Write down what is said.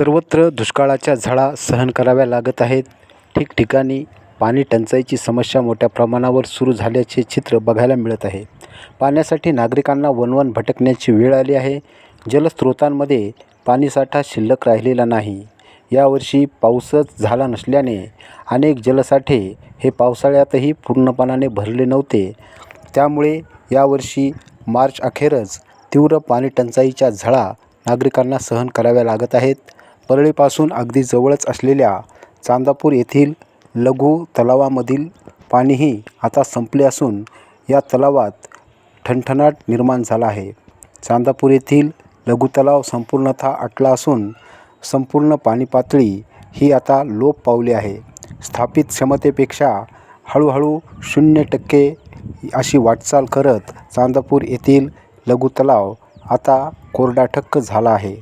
सर्वत्र दुष्काळाच्या झळा सहन कराव्या लागत आहेत. ठिकठिकाणी पाणी टंचाईची समस्या मोठ्या प्रमाणावर सुरू झाल्याचे चित्र बघायला मिळत आहे. पाण्यासाठी नागरिकांना वनवन भटकण्याची वेळ आली आहे. जलस्रोतांमध्ये पाणीसाठा शिल्लक राहिलेला नाही. यावर्षी पाऊसच झाला नसल्याने अनेक जलसाठे हे पावसाळ्यातही पूर्णपणाने भरले नव्हते. त्यामुळे यावर्षी मार्च अखेरच तीव्र पाणीटंचाईच्या झळा नागरिकांना सहन कराव्या लागत आहेत. परळीपासून अगदी जवळच असलेल्या चांदापूर येथील लघु तलावामधील पाणीही आता संपले असून या तलावात ठणठणाट निर्माण झाला आहे. चांदापूर येथील लघु तलाव संपूर्णतः आटला असून संपूर्ण पाणीपातळी ही आता लोप पावली आहे. स्थापित क्षमतेपेक्षा हळूहळू शून्य टक्के अशी वाटचाल करत चांदापूर येथील लघु तलाव आता कोरडाठक्क झाला आहे.